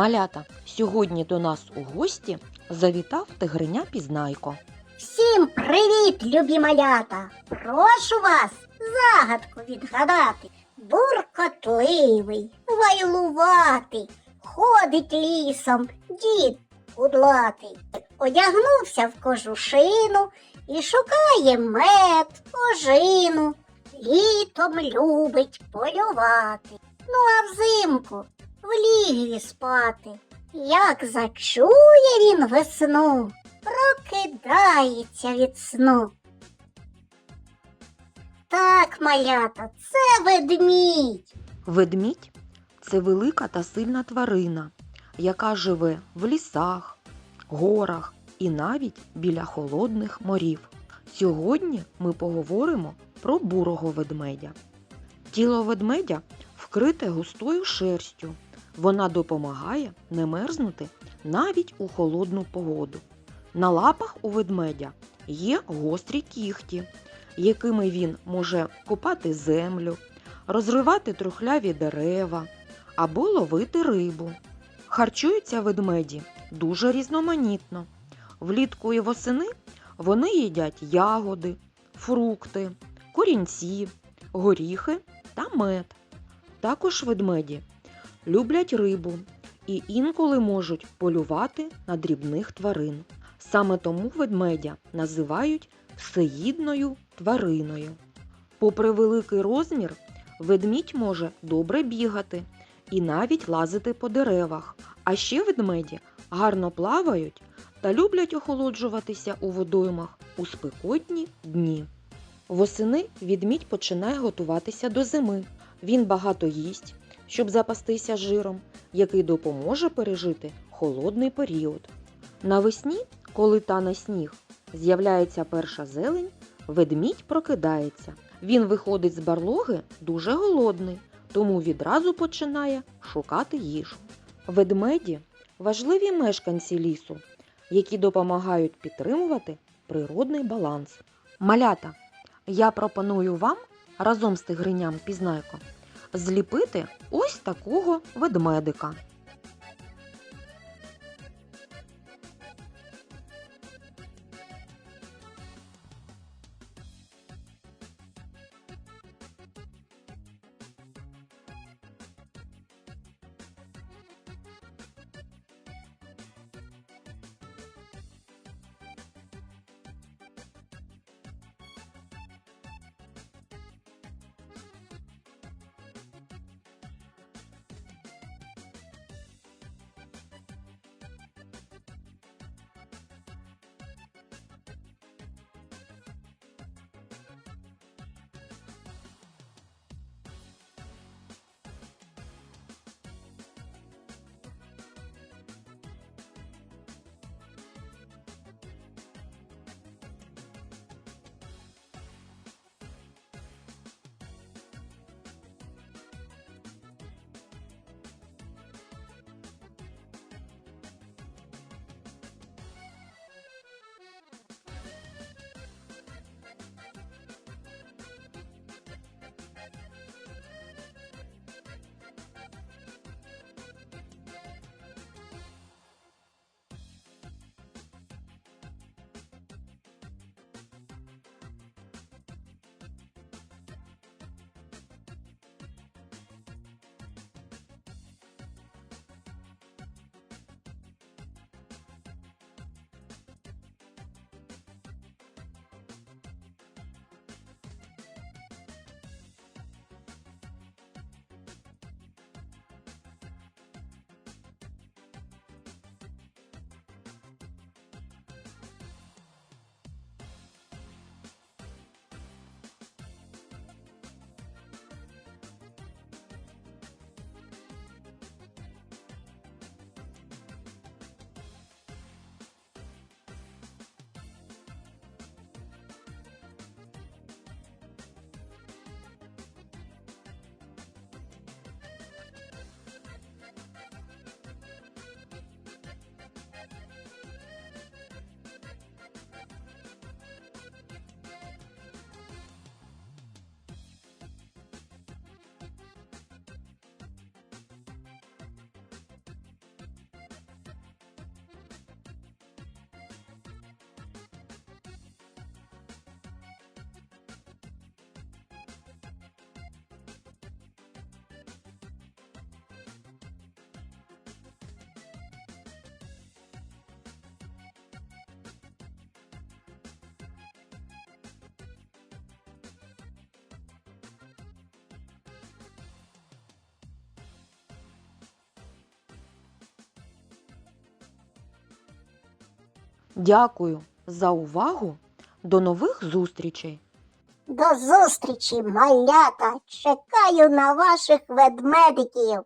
Малята, сьогодні до нас у гості завітав тигриня Пізнайко. Всім привіт, любі малята! Прошу вас загадку відгадати. Буркотливий, вайлуватий, ходить лісом, дід кудлатий. Одягнувся в кожушину і шукає мед, ожину. Літом любить полювати. Ну а взимку в лігві спати. Як зачує він весну, прокидається від сну. Так, малята, це ведмідь. Ведмідь це велика та сильна тварина, яка живе в лісах, горах і навіть біля холодних морів. Сьогодні ми поговоримо про бурого ведмедя. Тіло ведмедя вкрите густою шерстю. Вона допомагає не мерзнути навіть у холодну погоду. На лапах у ведмедя є гострі кіхті, якими він може копати землю, розривати трухляві дерева або ловити рибу. Харчуються ведмеді дуже різноманітно. Влітку і восени вони їдять ягоди, фрукти, корінці, горіхи та мед. Також ведмеді люблять рибу і інколи можуть полювати на дрібних тварин. Саме тому ведмедя називають всеїдною твариною. Попри великий розмір, ведмідь може добре бігати і навіть лазити по деревах. А ще ведмеді гарно плавають та люблять охолоджуватися у водоймах у спекотні дні. Восени відмідь починає готуватися до зими. Він багато їсть, щоб запастися жиром, який допоможе пережити холодний період. Навесні, коли тане сніг, з'являється перша зелень, ведмідь прокидається. Він виходить з барлоги дуже голодний, тому відразу починає шукати їжу. Ведмеді важливі мешканці лісу, які допомагають підтримувати природний баланс. Малята, я пропоную вам разом з тигриням Пізнайко зліпити ось такого ведмедика. Дякую за увагу. До нових зустрічей! До зустрічі, малята! Чекаю на ваших ведмедиків.